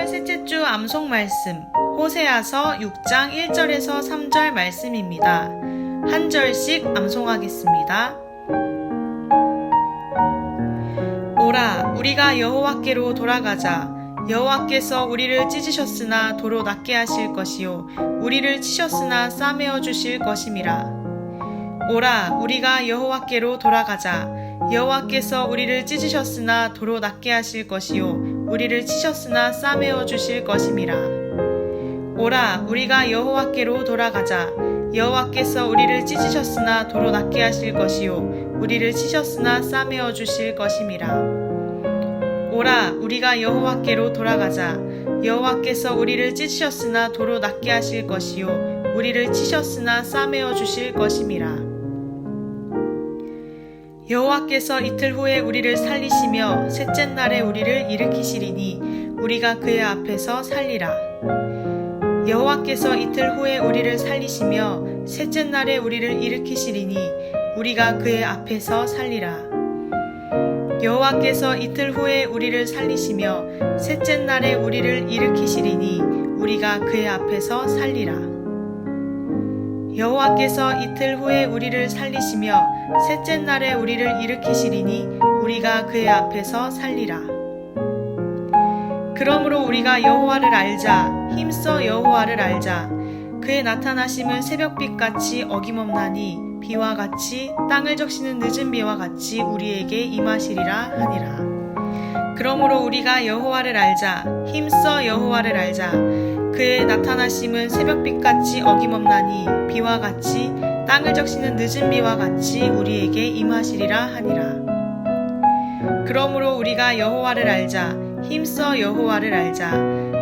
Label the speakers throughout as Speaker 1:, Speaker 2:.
Speaker 1: 3월 셋째 주 암송 말씀 호세아서 6장 1절에서 3절 말씀입니다. 한 절씩 암송하겠습니다. 오라 우리가 여호와께로 돌아가자 여호와께서 우리를 찢으셨으나 도로 낫게 하실 것이요 우리를 치셨으나 싸매어 주실 것임이라 오라 우리가 여호와께로 돌아가자 여호와께서 우리를 찢으셨으나 도로 낫게 하실 것이요 우리를 치셨으나 싸매어 주실 것임이라. 오라 우리가 여호와께로 돌아가자. 여호와께서 우리를 찢으셨으나 도로 낫게 하실 것이요 우리를 치셨으나 싸매어 주실 것임이라. 오라 우리가 여호와께로 돌아가자. 여호와께서 우리를 찢으셨으나 도로 낫게 하실 것이요 우리를 치셨으나 싸매어 주실 것임이라 여호와께서 이틀 후에 우리를 살리시며 셋째 날에 우리를 일으키시리니 우리가 그의 앞에서 살리라 여호와께서 이틀 후에 우리를 살리시며 셋째 날에 우리를 일으키시리니 우리가 그의 앞에서 살리라 여호와께서 이틀 후에 우리를 살리시며 셋째 날에 우리를 일으키시리니 우리가 그의 앞에서 살리라. 여호와께서 이틀 후에 우리를 살리시며 셋째 날에 우리를 일으키시리니 우리가 그의 앞에서 살리라. 그러므로 우리가 여호와를 알자 힘써 여호와를 알자 그의 나타나심은 새벽빛 같이 어김없나니 비와 같이 땅을 적시는 늦은 비와 같이 우리에게 임하시리라 하니라. 그러므로 우리가 여호와를 알자 힘써 여호와를 알자 그의 나타나심은 새벽빛 같이 어김없나니 비와 같이 땅을 적시는 늦은 비와 같이 우리에게 임하시리라 하니라. 그러므로 우리가 여호와를 알자 힘써 여호와를 알자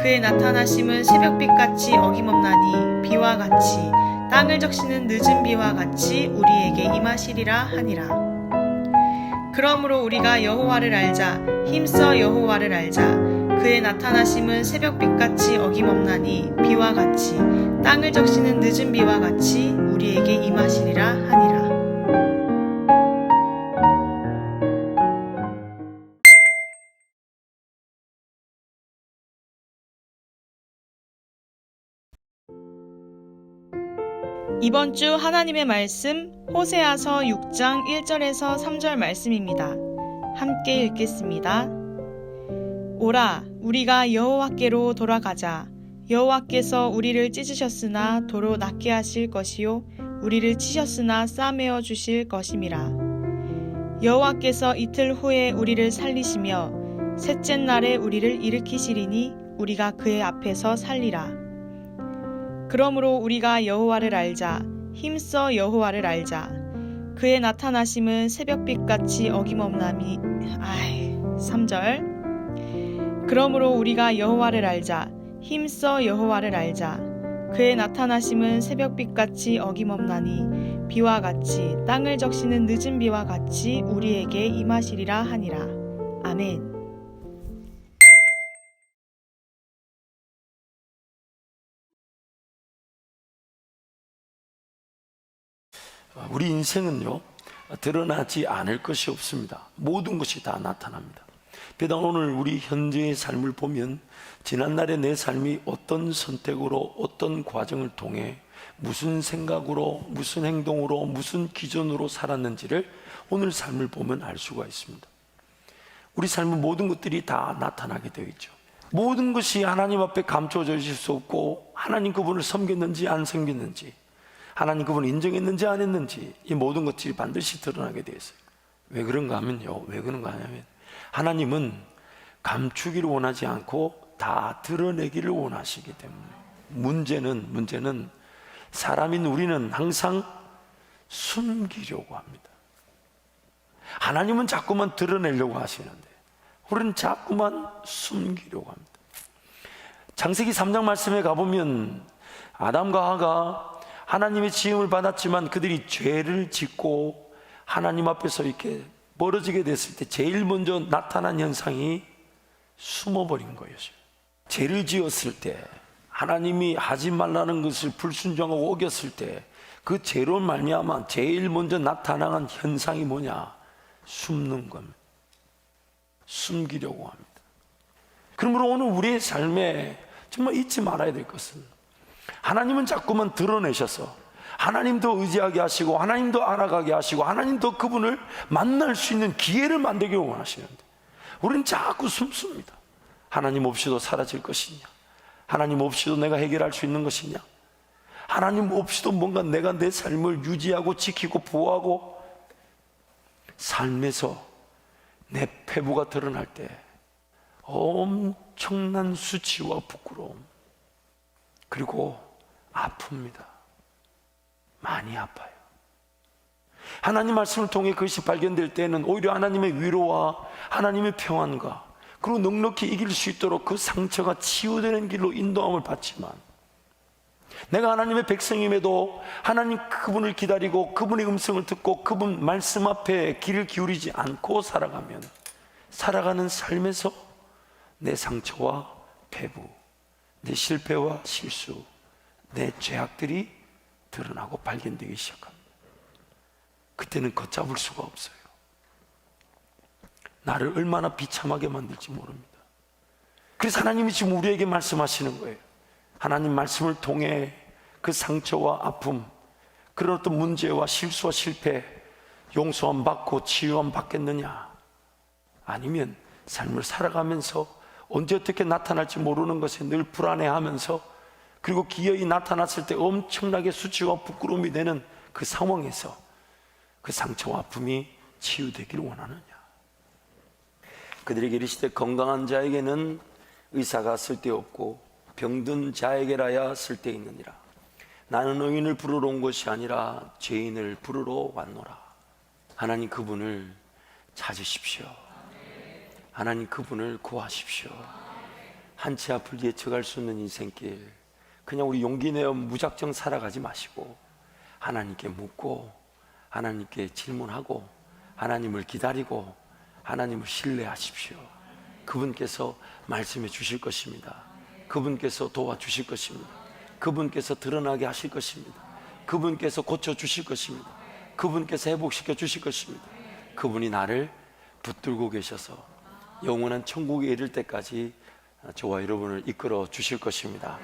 Speaker 1: 그의 나타나심은 새벽빛 같이 어김없나니 비와 같이 땅을 적시는 늦은 비와 같이 우리에게 임하시리라 하니라. 그러므로 우리가 여호와를 알자 힘써 여호와를 알자 그의 나타나심은 새벽빛 같이 어김없나니 비와 같이 땅을 적시는 늦은 비와 같이 우리에게 임하시리라 하니라. 이번 주 하나님의 말씀 호세아서 6장 1절에서 3절 말씀입니다. 함께 읽겠습니다. 오라 우리가 여호와께로 돌아가자. 여호와께서 우리를 찢으셨으나 도로 낫게 하실 것이요 우리를 치셨으나 싸매어 주실 것임이라. 여호와께서 이틀 후에 우리를 살리시며 셋째 날에 우리를 일으키시리니 우리가 그의 앞에서 살리라. 그러므로 우리가 여호와를 알자 힘써 여호와를 알자. 그의 나타나심은 새벽빛 같이 어김없나미 아이 3절 그러므로 우리가 여호와를 알자 힘써 여호와를 알자 그의 나타나심은 새벽빛 같이 어김없나니 비와 같이 땅을 적시는 늦은 비와 같이 우리에게 임하시리라 하니라 아멘
Speaker 2: 우리 인생은요 드러나지 않을 것이 없습니다. 모든 것이 다 나타납니다. 비단 오늘 우리 현재의 삶을 보면 지난날의 내 삶이 어떤 선택으로 어떤 과정을 통해 무슨 생각으로 무슨 행동으로 무슨 기준으로 살았는지를 오늘 삶을 보면 알 수가 있습니다. 우리 삶은 모든 것들이 다 나타나게 되어 있죠. 모든 것이 하나님 앞에 감춰져 있을 수 없고 하나님 그분을 섬겼는지 안 섬겼는지 하나님 그분을 인정했는지 안 했는지 이 모든 것들이 반드시 드러나게 되어 있어요. 왜 그런가 하면요. 왜 그런가 하냐면 하나님은 감추기를 원하지 않고 다 드러내기를 원하시기 때문에 문제는 문제는 사람인 우리는 항상 숨기려고 합니다. 하나님은 자꾸만 드러내려고 하시는데 우리는 자꾸만 숨기려고 합니다. 장세기 3장 말씀에 가보면 아담과 하가 하나님의 지음을 받았지만 그들이 죄를 짓고 하나님 앞에서 이렇게 벌어지게 됐을 때 제일 먼저 나타난 현상이 숨어버린 거였어요. 죄를 지었을 때 하나님이 하지 말라는 것을 불순종하고 어겼을 때 그 죄로 말미암아 제일 먼저 나타나는 현상이 뭐냐? 숨는 겁니다. 숨기려고 합니다. 그러므로 오늘 우리의 삶에 정말 잊지 말아야 될 것은 하나님은 자꾸만 드러내셔서 하나님도 의지하게 하시고 하나님도 알아가게 하시고 하나님도 그분을 만날 수 있는 기회를 만들기 원하시는데 우리는 자꾸 숨습니다. 하나님 없이도 사라질 것이냐? 하나님 없이도 내가 해결할 수 있는 것이냐? 하나님 없이도 뭔가 내가 내 삶을 유지하고 지키고 보호하고 삶에서 내 패부가 드러날 때 엄청난 수치와 부끄러움 그리고 아픕니다. 많이 아파요. 하나님 말씀을 통해 그것이 발견될 때는 오히려 하나님의 위로와 하나님의 평안과 그리고 넉넉히 이길 수 있도록 그 상처가 치유되는 길로 인도함을 받지만 내가 하나님의 백성임에도 하나님 그분을 기다리고 그분의 음성을 듣고 그분 말씀 앞에 귀를 기울이지 않고 살아가면 살아가는 삶에서 내 상처와 배부, 내 실패와 실수, 내 죄악들이 드러나고 발견되기 시작합니다. 그때는 걷잡을 수가 없어요. 나를 얼마나 비참하게 만들지 모릅니다. 그래서 하나님이 지금 우리에게 말씀하시는 거예요. 하나님 말씀을 통해 그 상처와 아픔, 그런 어떤 문제와 실수와 실패, 용서함 받고 치유함 받겠느냐? 아니면 삶을 살아가면서 언제 어떻게 나타날지 모르는 것에 늘 불안해하면서 그리고 기어이 나타났을 때 엄청나게 수치와 부끄러움이 되는 그 상황에서 그 상처와 아픔이 치유되기를 원하느냐? 그들에게 이르시되 건강한 자에게는 의사가 쓸데없고 병든 자에게라야 쓸데있느니라. 나는 의인을 부르러 온 것이 아니라 죄인을 부르러 왔노라. 하나님 그분을 찾으십시오. 하나님 그분을 구하십시오. 한치 앞을 예측할 수 없는 인생길. 그냥 우리 용기 내어 무작정 살아가지 마시고 하나님께 묻고 하나님께 질문하고 하나님을 기다리고 하나님을 신뢰하십시오. 그분께서 말씀해 주실 것입니다. 그분께서 도와주실 것입니다. 그분께서 드러나게 하실 것입니다. 그분께서 고쳐 주실 것입니다. 그분께서 회복시켜 주실 것입니다. 그분이 나를 붙들고 계셔서 영원한 천국에 이를 때까지 저와 여러분을 이끌어 주실 것입니다.